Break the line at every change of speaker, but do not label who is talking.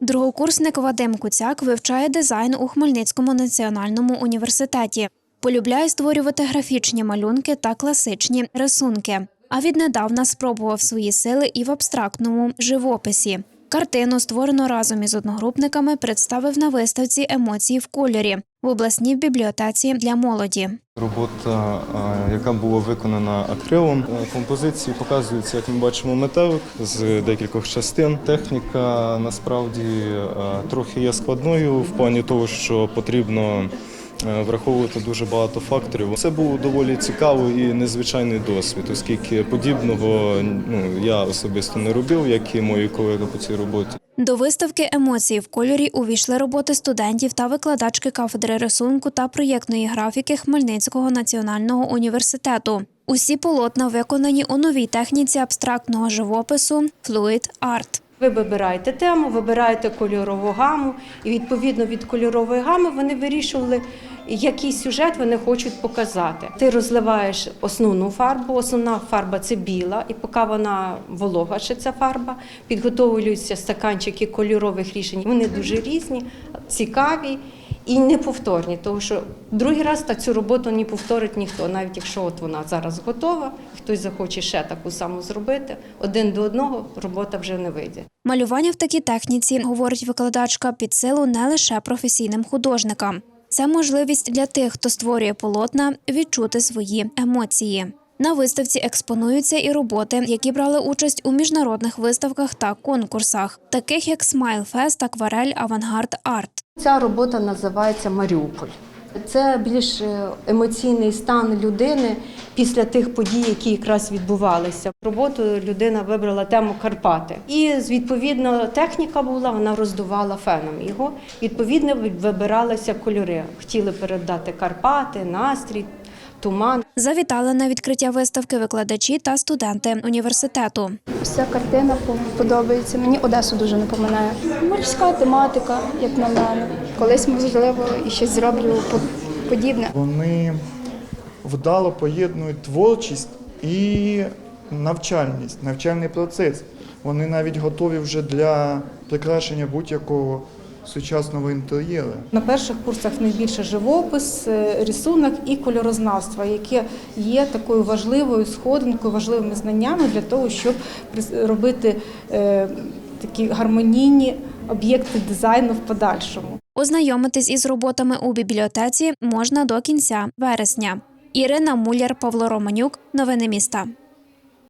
Другокурсник Вадим Куцяк вивчає дизайн у Хмельницькому національному університеті. Полюбляє створювати графічні малюнки та класичні рисунки. А віднедавна спробував свої сили і в абстрактному живописі. Картину, створену разом із одногрупниками, представив на виставці емоції в кольорі в обласній бібліотеці для молоді.
Робота, яка була виконана акрилом. Е, Композиції показуються, як ми бачимо, метелик з декількох частин. Техніка насправді е, трохи є складною в плані того, що потрібно враховувати дуже багато факторів. Це був доволі цікавий і незвичайний досвід, оскільки подібного ну, я особисто не робив, як і мої колеги по цій роботі.
До виставки емоції в кольорі увійшли роботи студентів та викладачки кафедри рисунку та проєктної графіки Хмельницького національного університету. Усі полотна виконані у новій техніці абстрактного живопису Fluid Art.
Ви вибираєте тему, вибираєте кольорову гаму, і відповідно від кольорової гами вони вирішували, який сюжет вони хочуть показати. Ти розливаєш основну фарбу, основна фарба це біла, і поки вона волога, ще ця фарба, підготовлюються стаканчики кольорових рішень. Вони дуже різні, цікаві. І неповторні, тому що другий раз так цю роботу не повторить ніхто, навіть якщо от вона зараз готова, хтось захоче ще таку саму зробити, один до одного робота вже не вийде.
Малювання в такій техніці, говорить викладачка, під силу не лише професійним художникам. Це можливість для тих, хто створює полотна, відчути свої емоції. На виставці експонуються і роботи, які брали участь у міжнародних виставках та конкурсах, таких як Fest, Акварель, Авангард Арт.
Ця робота називається Маріуполь. Це більш е, емоційний стан людини після тих подій, які якраз відбувалися. Роботу людина вибрала тему Карпати. І відповідно техніка була, вона роздувала феном його. Відповідно, вибиралися кольори. Хотіли передати Карпати, настрій, туман.
Завітали на відкриття виставки викладачі та студенти університету.
Вся картина подобається. Мені Одесу дуже напоминає. Морська тематика, як на мене. Колись, можливо, і щось зроблю подібне.
Вони вдало поєднують творчість і навчальність, навчальний процес. Вони навіть готові вже для прикрашення будь-якого сучасного інтер'єру.
На перших курсах найбільше живопис, е, рисунок і кольорознавство, яке є такою важливою сходинкою, важливими знаннями для того, щоб робити е, такі гармонійні об'єкти дизайну в подальшому.
Ознайомитись із роботами у бібліотеці можна до кінця вересня. Ірина Муляр, Павло Романюк. Новини міста.